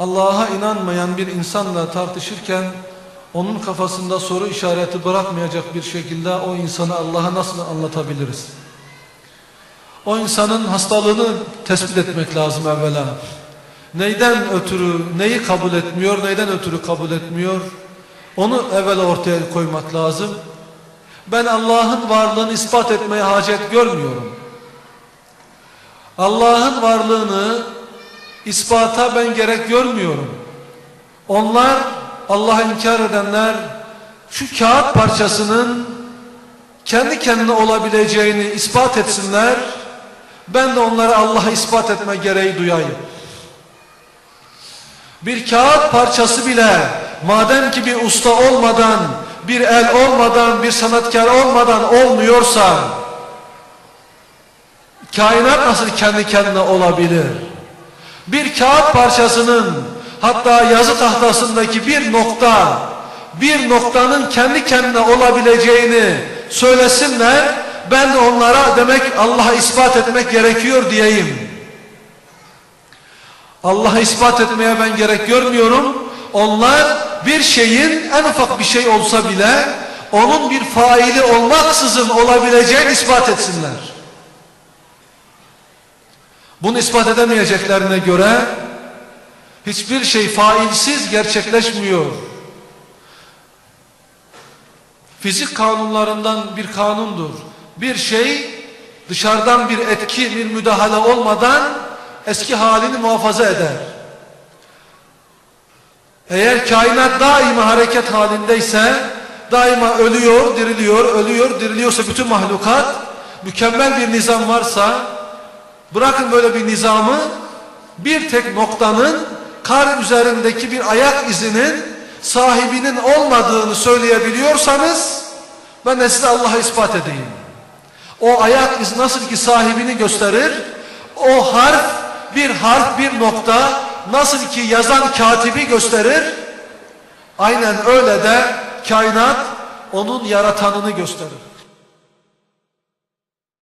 Allah'a inanmayan bir insanla tartışırken onun kafasında soru işareti bırakmayacak bir şekilde o insana Allah'a nasıl anlatabiliriz? O insanın hastalığını tespit etmek lazım evvela. Neyden ötürü, neyi kabul etmiyor, neyden ötürü kabul etmiyor? Onu evvela ortaya koymak lazım. Ben Allah'ın varlığını ispat etmeye hacet görmüyorum. Allah'ın varlığını ispata ben gerek görmüyorum. Onlar Allah'ı inkar edenler şu kağıt parçasının kendi kendine olabileceğini ispat etsinler. Ben de onlara Allah'ı ispat etme gereği duyayım. Bir kağıt parçası bile madem ki bir usta olmadan, bir el olmadan, bir sanatkar olmadan olmuyorsa kainat nasıl kendi kendine olabilir? Bir kağıt parçasının hatta yazı tahtasındaki bir nokta bir noktanın kendi kendine olabileceğini söylesinler ben de onlara demek Allah'a ispat etmek gerekiyor diyeyim. Allah'a ispat etmeye ben gerek görmüyorum. Onlar bir şeyin en ufak bir şey olsa bile onun bir faili olmaksızın olabileceğini ispat etsinler. Bunu ispat edemeyeceklerine göre hiçbir şey failsiz gerçekleşmiyor. Fizik kanunlarından bir kanundur. Bir şey dışarıdan bir etki, bir müdahale olmadan eski halini muhafaza eder. Eğer kainat daima hareket halindeyse, daima ölüyor, diriliyor, ölüyor, diriliyorsa bütün mahlukat, mükemmel bir nizam varsa, bırakın böyle bir nizamı, bir tek noktanın kar üzerindeki bir ayak izinin sahibinin olmadığını söyleyebiliyorsanız, ben de size Allah'a ispat edeyim. O ayak iz nasıl ki sahibini gösterir, o harf bir harf bir nokta nasıl ki yazan katibi gösterir, aynen öyle de kainat onun yaratanını gösterir.